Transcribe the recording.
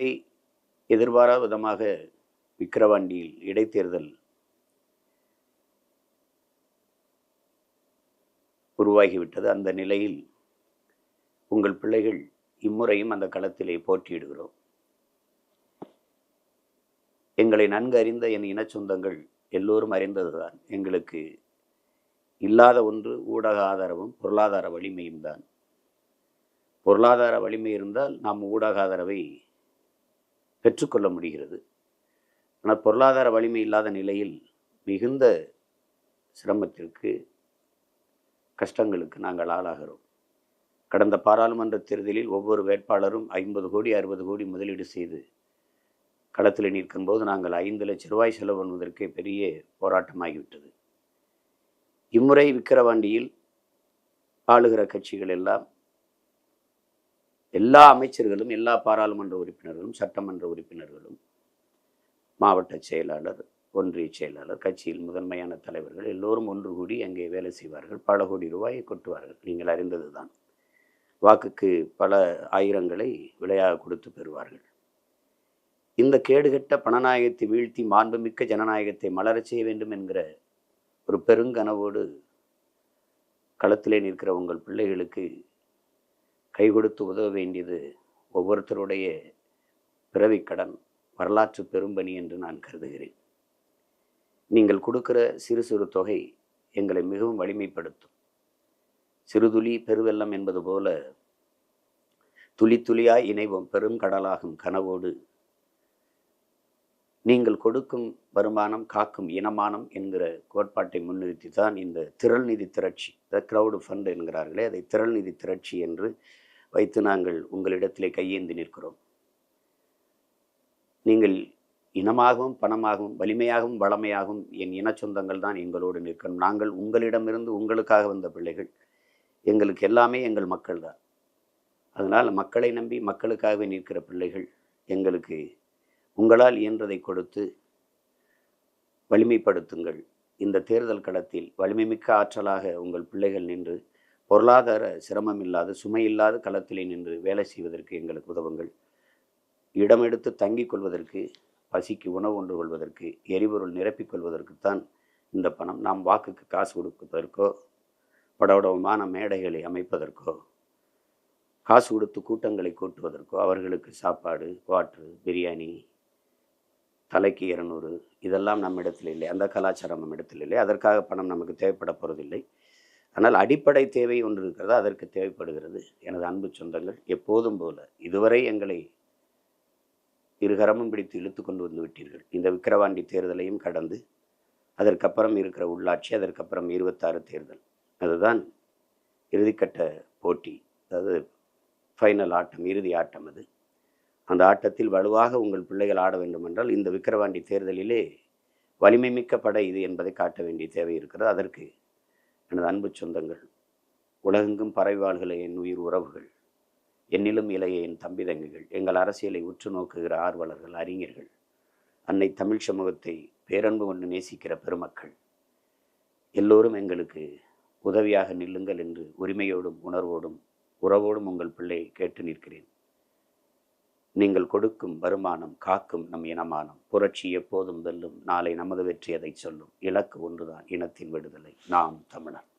இம்முறை எதிர்பாராத விதமாக விக்கிரவாண்டியில் இடைத்தேர்தல் உருவாகிவிட்டது. அந்த நிலையில் உங்கள் பிள்ளைகள் இம்முறையும் அந்த களத்திலே போட்டியிடுகிறோம். எங்களை நன்கு அறிந்த என் இன சொந்தங்கள் எல்லோரும் அறிந்ததுதான். எங்களுக்கு இல்லாத ஒன்று ஊடக ஆதரவும் பொருளாதார வலிமையும் தான். பொருளாதார வலிமை இருந்தால் நாம் ஊடக ஆதரவை பெற்றுக்கொள்ள முடிகிறது. ஆனால் பொருளாதார வலிமை இல்லாத நிலையில் மிகுந்த சிரமத்திற்கு கஷ்டங்களுக்கு நாங்கள் ஆளாகிறோம். கடந்த பாராளுமன்ற தேர்தலில் ஒவ்வொரு வேட்பாளரும் ஐம்பது கோடி அறுபது கோடி முதலீடு செய்து களத்தில் நிற்கும் போது நாங்கள் ஐந்து லட்ச ரூபாய் செலவு பண்ணுவதற்கே பெரிய போராட்டமாகிவிட்டது. இம்முறை விக்கிரவாண்டியில் ஆளுகிற கட்சிகள் எல்லாம் எல்லா அமைச்சர்களும் எல்லா பாராளுமன்ற உறுப்பினர்களும் சட்டமன்ற உறுப்பினர்களும் மாவட்ட செயலாளர் ஒன்றிய செயலாளர் கட்சியில் முதன்மையான தலைவர்கள் எல்லோரும் ஒன்று கூடி அங்கே வேலை செய்வார்கள். பல கோடி ரூபாயை கொட்டுவார்கள். நீங்கள் அறிந்தது தான் வாக்குக்கு பல ஆயிரங்களை விலையாக கொடுத்து பெறுவார்கள். இந்த கேடுகெட்ட பணநாயகத்தை வீழ்த்தி மாண்புமிக்க ஜனநாயகத்தை மலரச் செய்ய வேண்டும் என்கிற ஒரு பெருங்கனவோடு களத்திலே நிற்கிற உங்கள் பிள்ளைகளுக்கு கை கொடுத்து உதவ வேண்டியது ஒவ்வொருத்தருடைய பிறவிக் கடன் வரலாற்று பெரும்பணி என்று நான் கருதுகிறேன். நீங்கள் கொடுக்கிற சிறு சிறு தொகை எங்களை மிகவும் வலிமைப்படுத்தும். சிறுதுளி பெருவெல்லம் என்பது போல துளி துளியாய் இணைவோம் பெரும் கடலாகும் கனவோடு. நீங்கள் கொடுக்கும் வருமானம் காக்கும் இனமானம் என்கிற கோட்பாட்டை முன்னிறுத்தி தான் இந்த திரள் நிதி திரட்சி த கிரவுடு ஃபண்ட் என்கிறார்களே அதை திரள் நிதி திரட்சி என்று வைத்து நாங்கள் உங்களிடத்திலே கையேந்தி நிற்கிறோம். நீங்கள் இனமாகவும் பணமாகவும் வலிமையாகவும் வளமையாகவும் என் இன சொந்தங்கள் தான் எங்களோடு நிற்கணும். நாங்கள் உங்களிடமிருந்து உங்களுக்காக வந்த பிள்ளைகள். எங்களுக்கு எல்லாமே எங்கள் மக்கள் தான். அதனால் மக்களை நம்பி மக்களுக்காகவே நிற்கிற பிள்ளைகள் எங்களுக்கு உங்களால் இயன்றதை கொடுத்து வலிமைப்படுத்துங்கள். இந்த தேர்தல் களத்தில் வலிமைமிக்க ஆற்றலாக உங்கள் பிள்ளைகள் நின்று பொருளாதார சிரமம் இல்லாத சுமை இல்லாத களத்திலே நின்று வேலை செய்வதற்கு எங்களுக்கு உதவுங்கள். இடம் எடுத்து தங்கிக் கொள்வதற்கு பசிக்கு உணவு ஒன்று கொள்வதற்கு எரிபொருள் நிரப்பிக் கொள்வதற்குத்தான் இந்த பணம் நாம் வாக்குக்கு காசு கொடுப்பதற்கோ படபடமான மேடைகளை அமைப்பதற்கோ காசு கொடுத்து கூட்டங்களை கூட்டுவதற்கோ அவர்களுக்கு சாப்பாடு வாட்ரு பிரியாணி தலைக்கு இரநூறு இதெல்லாம் நம்மிடத்தில் இல்லை. அந்த கலாச்சாரம் நம்மிடத்தில் இல்லை. அதற்காக பணம் நமக்கு தேவைப்பட போகிறதில்லை ஆனால் அடிப்படை தேவை ஒன்று இருக்கிறதா? அதற்கு தேவைப்படுகிறது. எனது அன்பு சொந்தங்கள் எப்போதும் போல இதுவரை எங்களை இருகரமும் பிடித்து இழுத்து கொண்டு வந்து விட்டீர்கள். இந்த விக்கிரவாண்டி தேர்தலையும் கடந்து அதற்கப்புறம் இருக்கிற உள்ளாட்சி அதற்கப்புறம் இருபத்தாறு தேர்தல். அதுதான் இறுதிக்கட்ட போட்டி. அதாவது ஃபைனல் ஆட்டம் இறுதி ஆட்டம் அது. அந்த ஆட்டத்தில் வலுவாக உங்கள் பிள்ளைகள் ஆட வேண்டுமென்றால் இந்த விக்கிரவாண்டி தேர்தலிலே வலிமை மிக்க படை இது என்பதை காட்ட வேண்டிய தேவை இருக்கிறது. அதற்கு எனது அன்பு சொந்தங்கள் உலகெங்கும் பறவைவாள்களை என் உயிர் உறவுகள். என்னிலும் இளைய என் தம்பிதங்கைகள் எங்கள் அரசியலை உற்று நோக்குகிற ஆர்வலர்கள் அறிஞர்கள். அன்னை தமிழ் சமூகத்தை பேரன்பு கொண்டு நேசிக்கிற பெருமக்கள். எல்லோரும் எங்களுக்கு உதவியாக நில்லுங்கள் என்று உரிமையோடும் உணர்வோடும் உறவோடும் உங்கள் பிள்ளை கேட்டு நிற்கிறேன். நீங்கள் கொடுக்கும் வருமானம் காக்கும் நம் இனமானம். புரட்சி எப்போதும் வெல்லும் நாளை நமது வெற்றி அதை சொல்லும். இலக்கு ஒன்றுதான் இனத்தின் விடுதலை. நாம் தமிழர்.